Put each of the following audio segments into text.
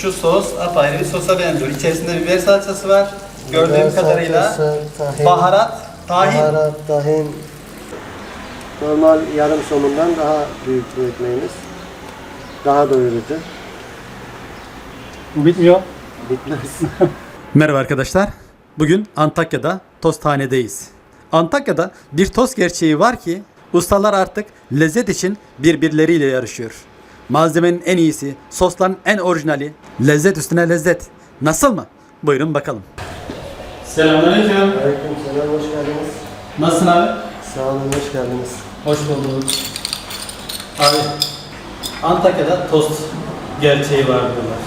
Şu sos apayrı bir sosa benziyor. İçerisinde biber salçası var. Gördüğüm Biber kadarıyla salçası, tahin, baharat, tahin. Baharat, tahin. Normal yarım somundan daha büyük bu ekmeğimiz. Daha doyurucu. Bu bitmiyor. Bitmez. Merhaba arkadaşlar. Bugün Antakya'da tosthanedeyiz. Antakya'da bir tost gerçeği var ki ustalar artık lezzet için birbirleriyle yarışıyor. Malzemenin en iyisi, sosların en orijinali, lezzet üstüne lezzet. Nasıl mı? Buyurun bakalım. Selamünaleyküm. Aleyküm selam, hoş geldiniz. Nasılsın abi? Sağ olun, hoş geldiniz. Hoş bulduk. Abi, Antakya'da tost gerçeği var diyorlar.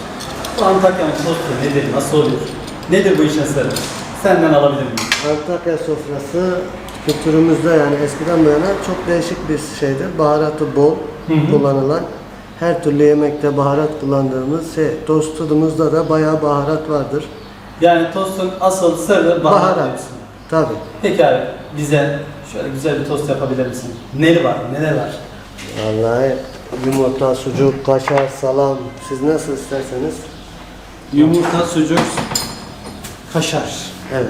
Bu Antakya'nın tostu nedir, nasıl oluyor? Nedir bu işin sırrı? Senden alabilir miyim? Antakya sofrası kültürümüzde yani eskiden bu yana çok değişik bir şeydir. Baharatı bol kullanılan, her türlü yemekte baharat kullandığımız şey, tostumuzda da bayağı baharat vardır. Yani tostun asıl sırrı baharat. Baharat. diyorsun. Tabi. Peki abi, bize şöyle güzel bir tost yapabilir misin? Neli var, neler var? Vallahi yumurta, sucuk, kaşar, salam, siz nasıl isterseniz. Yumurta, sucuk, kaşar. Evet.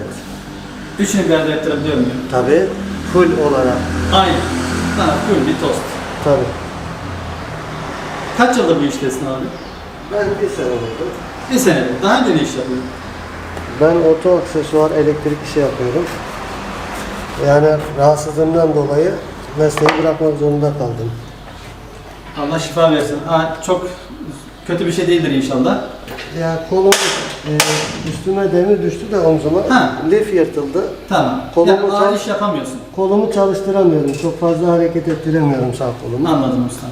Üçünü bir arada yaptırabiliyor muyum? Tabi full olarak. Aynen. Bana full bir tost. Tabi. Kaç yıldır bu iştesin abi? Ben bir sene oldu. Bir senedir. Daha önce ne iş yapıyordun? Ben oto aksesuar elektrik işi yapıyorum. Yani rahatsızlığımdan dolayı mesleği bırakmak zorunda kaldım. Allah şifa versin. Aa, çok kötü bir şey değildir inşallah. Ya kolum e, üstüme demir düştü de omzuma. Ha. Lif yırtıldı. Tamam. Kolumu yani ağır iş yapamıyorsun. Kolumu çalıştıramıyorum. Çok fazla hareket ettiremiyorum sağ kolumu. Anladım ustam.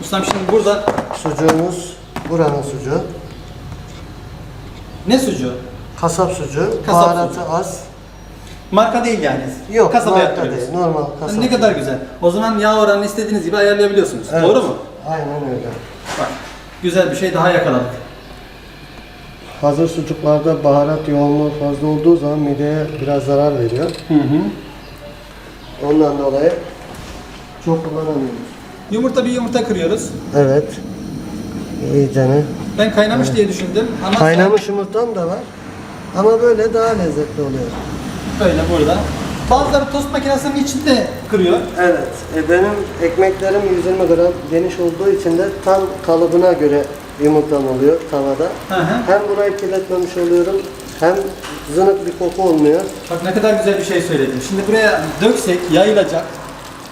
Ustam şimdi burada Sucuğumuz buranın sucuğu. ne sucuğu? Kasap sucuğu. Kasap baharatı sucuğu. az. Marka değil yani. Yok Kasaba marka yaptırıyoruz. değil. Normal kasap. Ne kadar güzel. O zaman yağ oranını istediğiniz gibi ayarlayabiliyorsunuz. Evet. Doğru mu? Aynen öyle. Bak. Güzel bir şey daha yakaladık. Hazır sucuklarda baharat yoğunluğu fazla olduğu zaman mideye biraz zarar veriyor. Hı hı. Ondan dolayı çok kullanamıyoruz. Yumurta bir yumurta kırıyoruz. Evet. İyicene. Ben kaynamış diye düşündüm ama Kaynamış yumurtam da var. Ama böyle daha lezzetli oluyor. böyle burada. Bazıları tost makinesinin içinde kırıyor. Evet. e, benim ekmeklerim 120 gram geniş olduğu için de tam kalıbına göre yumurtam oluyor tavada. Hı hı. Hem burayı kirletmemiş oluyorum hem zınık bir koku olmuyor. Bak ne kadar güzel bir şey söyledin. Şimdi buraya döksek yayılacak.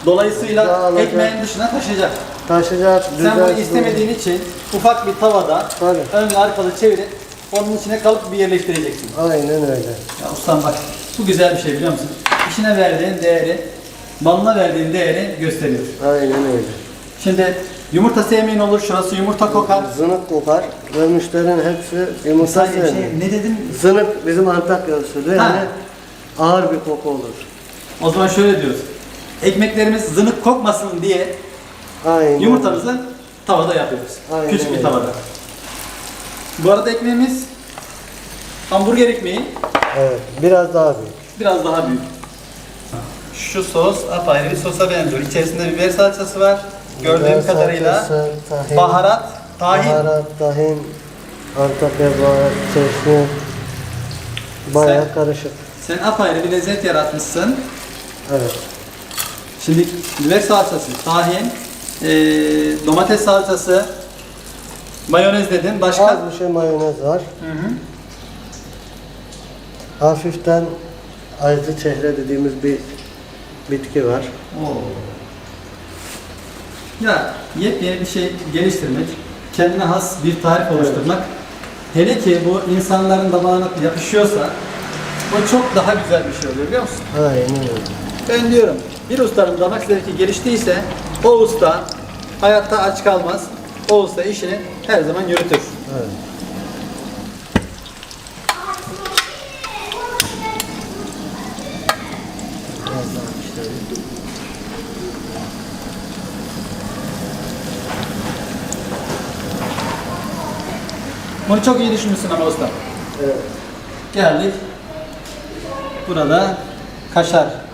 Dolayısıyla Dağılacak. ekmeğin dışına taşıyacak. Taşacak, Sen bunu istemediğin için ufak bir tavada Tabii. önlü arkalı çevirip onun içine kalıp bir yerleştireceksin. Aynen öyle. Ya ustam bak bu güzel bir şey biliyor musun? İşine verdiğin değeri, malına verdiğin değeri gösteriyor. Aynen öyle. Şimdi yumurta sevmeyin olur, şurası yumurta kokar. Zınık kokar ve müşterinin hepsi yumurta sevmiyor. şey, ne dedim? Zınık bizim Antakya usulü yani ağır bir koku olur. O zaman şöyle diyoruz. Ekmeklerimiz zınık kokmasın diye Aynen. yumurtamızı tavada yapıyoruz. Aynen Küçük bir öyle. tavada. Bu arada ekmeğimiz hamburger ekmeği Evet, biraz daha büyük. biraz daha büyük. Şu sos apayrı bir sosa benziyor. İçerisinde biber salçası var. Gördüğüm Biber kadarıyla salçası, tahin, baharat, tahin. Baharat, tahin, Antakya baharat, çeşni. Bayağı Sen- karışık. Sen apayrı bir lezzet yaratmışsın. Evet. Şimdi biber salçası, tahin, eee, domates salçası, mayonez dedin. Başka? Az bir şey mayonez var. Hı hı. Hafiften aycı çehre dediğimiz bir bitki var. Oo. Ya yepyeni bir şey geliştirmek, kendine has bir tarif oluşturmak, hele ki bu insanların damağına yapışıyorsa, o çok daha güzel bir şey oluyor biliyor musun? Aynen öyle. Ben diyorum, bir ustanın damak zevki geliştiyse, o usta hayatta aç kalmaz, o usta işini her zaman yürütür. Evet. Bunu çok iyi düşünmüşsün ama usta. Evet. Geldik. Burada kaşar.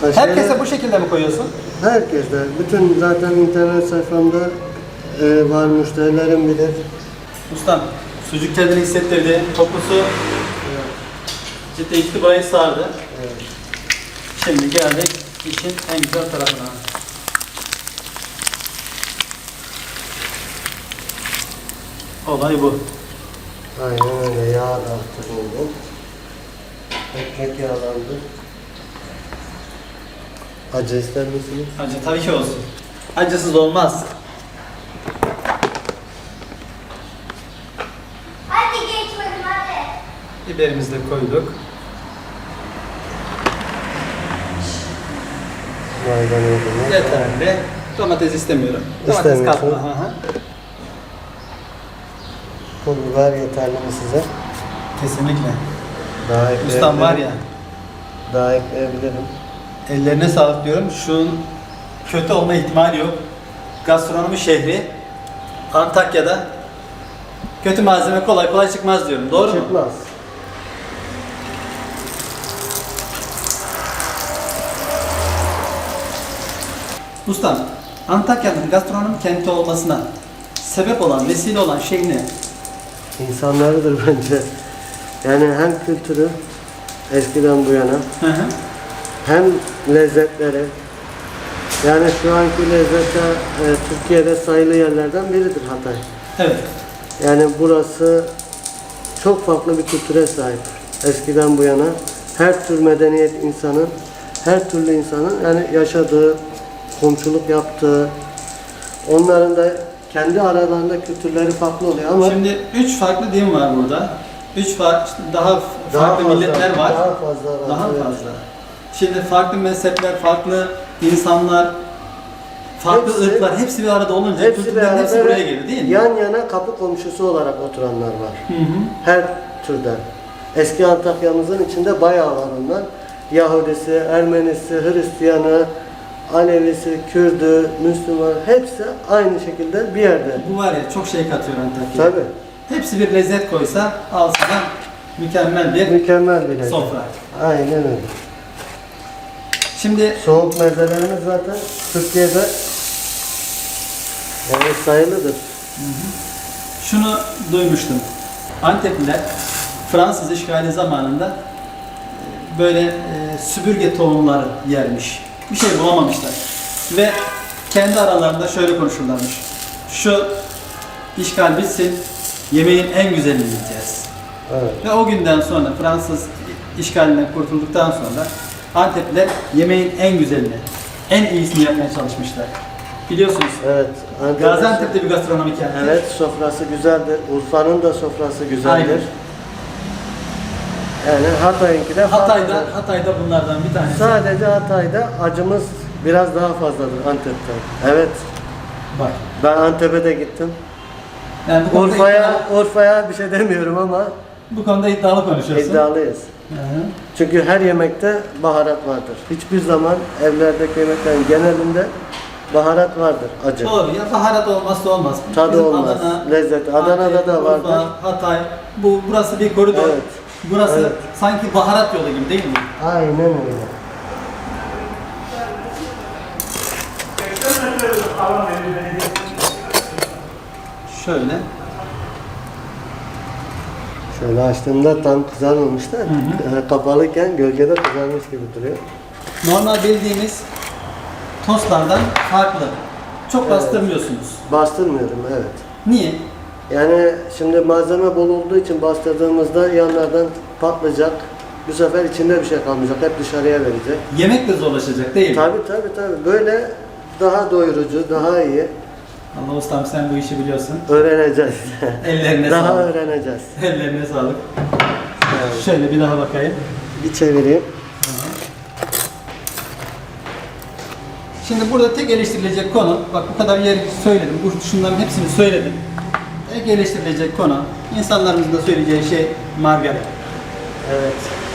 Kaşarı- Herkese bu şekilde mi koyuyorsun? Herkes de, bütün zaten internet sayfamda e, var müşterilerim bilir. Ustam, sucuk kendini hissettirdi. Kokusu ciddi içti burayı sardı. Evet. Şimdi geldik işin en güzel tarafına. Olay bu. Aynen öyle yağ da artık oldu. Ekmek yağlandı. Acı ister misiniz? Acı tabii ki olsun. Acısız olmaz. Hadi geçmedim hadi. Biberimizi de koyduk. Yeterli. Domates istemiyorum. Domates İstemiyorsun. katma. Hı hı. Pul biber yeterli mi size? Kesinlikle. Daha ekleyebilirim. Ustam var ya, Daha ekleyebilirim. Ellerine sağlık diyorum. Şunun kötü olma ihtimali yok. Gastronomi şehri Antakya'da kötü malzeme kolay kolay çıkmaz diyorum. Doğru mu? Çıkmaz. Ustam, Antakya'nın gastronomi kenti olmasına sebep olan, vesile olan şey ne? İnsanlarıdır bence. Yani hem kültürü eskiden bu yana Hı hı. hem lezzetleri yani şu anki lezzette e, Türkiye'de sayılı yerlerden biridir Hatay. Evet. Yani burası çok farklı bir kültüre sahip. Eskiden bu yana her tür medeniyet insanın, her türlü insanın yani yaşadığı, komşuluk yaptığı, onların da kendi aralarında kültürleri farklı oluyor ama Şimdi üç farklı din var burada. Üç farklı, daha farklı fazla- milletler var. Daha fazla. Daha fazla. Şimdi farklı mezhepler, farklı insanlar, farklı Hepsi- ırklar hepsi bir arada olunca Hepsi kültürlerin hepsi buraya geliyor değil mi? yan yana kapı komşusu olarak oturanlar var. Hı hı. Her türden. Eski Antakya'mızın içinde bayağı var onlar. Yahudisi, Ermenisi, Hristiyanı, Alevisi, Kürdü, Müslüman hepsi aynı şekilde bir yerde. Bu var ya çok şey katıyor Antakya'ya. Tabii. Hepsi bir lezzet koysa al sana mükemmel bir Mükemmel bir lezzet. sofra. Aynen öyle. Şimdi Soğuk mezelerimiz zaten Türkiye'de yani sayılıdır. şunu duymuştum. Antepliler Fransız işgali zamanında e, böyle e, süpürge tohumları yermiş. Bir şey bulamamışlar. Ve kendi aralarında şöyle konuşurlarmış. Şu işgal bitsin, yemeğin en güzelini yiyeceğiz. Evet. Ve o günden sonra Fransız işgalinden kurtulduktan sonra Antepliler yemeğin en güzelini, en iyisini yapmaya çalışmışlar. Biliyorsunuz Evet. Antep- Gaziantep'te bir gastronomi kenti. Evet sofrası güzeldir. Urfa'nın da sofrası güzeldir. Aynen. Yani Hatay'ınki de Hatay'da, farklıdır. Hatay'da bunlardan bir tanesi. Sadece Hatay'da acımız biraz daha fazladır Antep'ten. Evet. Bak. Ben Antep'e de gittim. Yani Urfa'ya Urfa'ya bir şey demiyorum ama bu konuda iddialı konuşuyorsun. iddialıyız. Çünkü her yemekte baharat vardır. Hiçbir zaman evlerdeki yemeklerin genelinde baharat vardır. Acı. Doğru ya baharat olmazsa olmaz. Tadı Bizim olmaz. Adana, Lezzeti. Adana'da da vardır. Urfa, Hatay. Bu burası bir koridor. Evet. Burası Evet. sanki baharat yolu gibi değil mi? Aynen öyle. Şöyle. Şöyle açtığımda tam kızarmamış da hı. kapalıyken gölgede kızarmış gibi duruyor. Normal bildiğimiz tostlardan farklı. Çok Evet. bastırmıyorsunuz. Bastırmıyorum evet. Niye? Yani şimdi malzeme bol olduğu için bastırdığımızda yanlardan patlayacak. Bu sefer içinde bir şey kalmayacak. Hep dışarıya verecek. Yemek de zorlaşacak değil mi? Tabi tabi tabi. Böyle daha doyurucu, daha iyi Allah ustam sen bu işi biliyorsun. öğreneceğiz. Ellerine daha sağlık. öğreneceğiz. Ellerine sağlık. Evet. Şöyle bir daha bakayım. Bir çevireyim. Şimdi burada tek eleştirilecek konu, bak bu kadar yer söyledim, bu şunların hepsini söyledim. Tek eleştirilecek konu, insanlarımızın da söyleyeceği şey margarin. Evet.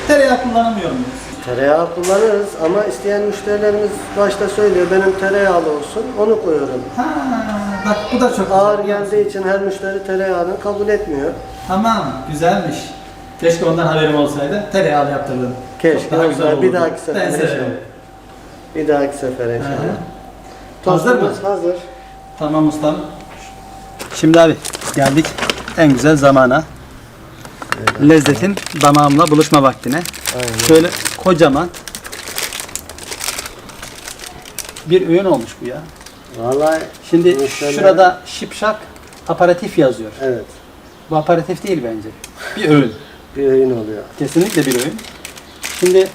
Tereyağı kullanamıyor muyuz? Tereyağı kullanırız ama isteyen müşterilerimiz başta söylüyor benim tereyağlı olsun onu koyuyorum. Ha, bak bu da çok Ağır güzel. geldiği için her müşteri tereyağını kabul etmiyor. Tamam, güzelmiş. Keşke ondan haberim olsaydı, tereyağlı yaptırdım. Keşke Çok daha güzel. Bir dahaki sefere Ben severim. inşallah. Bir dahaki sefere Hı inşallah. hı. Hazır mı? Tostumuz hazır. Tamam ustam. Şimdi abi geldik en güzel zamana. Lezzetin damağımla buluşma vaktine. Aynen. Şöyle kocaman bir öğün olmuş bu ya. Vallahi Şimdi müşteriler- şurada şipşak aparatif yazıyor. Evet. Bu aparatif değil bence. Bir öğün. Bir öğün oluyor. Kesinlikle bir öğün. Şimdi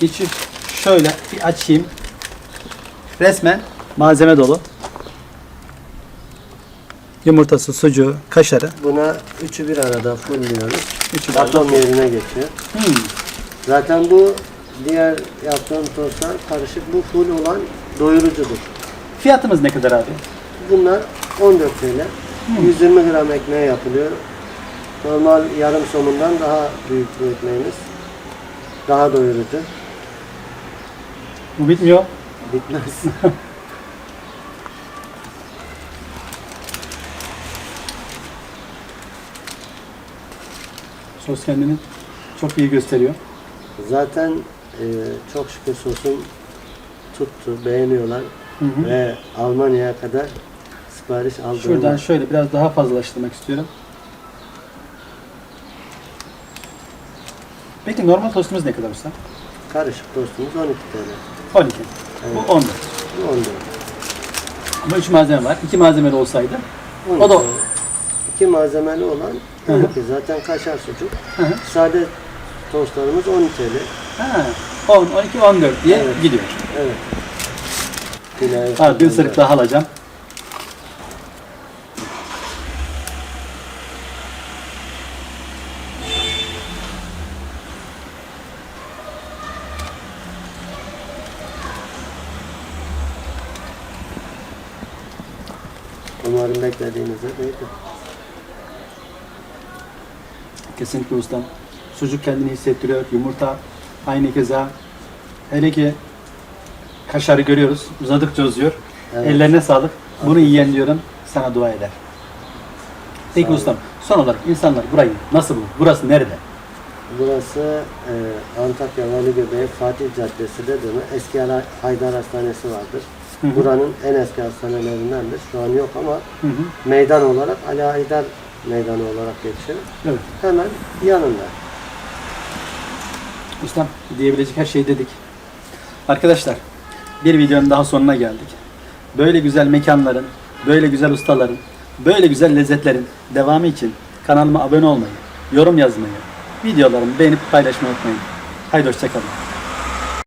içi şöyle bir açayım. Resmen malzeme dolu. Yumurtası, sucuğu, kaşarı. Buna üçü bir arada fullliyoruz. Üçü de Atom yerine geçiyor. Hmm. Zaten bu diğer yaptığım tostlar karışık. Bu full olan doyurucudur. Fiyatımız ne kadar abi? Bunlar 14 TL. 120 gram ekmeğe yapılıyor. Normal yarım somundan daha büyük bir ekmeğimiz. Daha doyurucu. Bu bitmiyor. Bitmez. Sos kendini çok iyi gösteriyor. Zaten e, çok şükür sosum tuttu, beğeniyorlar Hı hı. ve Almanya'ya kadar sipariş aldım. Şuradan şöyle biraz daha fazlalaştırmak istiyorum. Peki normal tostumuz ne kadar usta? Karışık tostumuz 12 TL. 12. Bu 14. Bu 14. Ama 3 malzeme var. 2 malzemeli olsaydı 12. O da- İki malzemeli olan 12. Zaten kaşar sucuk. Hı hı. Sade tostlarımız 10 TL. ha, 10, 12, 14 diye Evet. gidiyor. Evet. Pilav Ha, bir ısırık daha alacağım. Umarım beklediğinizde değildi. Kesinlikle ustam. Sucuk kendini hissettiriyor. Yumurta aynı keza. Hele ki kaşarı görüyoruz. Uzadıkça uzuyor. Evet. Ellerine sağlık. Bunu yiyen diyorum sana dua eder. Peki Sağ ustam son olarak insanlar burayı nasıl bulur? Burası nerede? Burası e, Antakya Vali Göbeği Fatih Caddesi de mi? Eski Haydar Hastanesi vardır. Hı hı. Buranın en eski hastanelerindendir. Şu an yok ama Hı hı. meydan olarak Ali Haydar Meydanı olarak geçiyor. Evet. Hemen yanında. Ustam diyebilecek her şeyi dedik. Arkadaşlar bir videonun daha sonuna geldik. Böyle güzel mekanların, böyle güzel ustaların, böyle güzel lezzetlerin devamı için kanalıma abone olmayı, yorum yazmayı, videolarımı beğenip paylaşmayı unutmayın. Haydi hoşçakalın.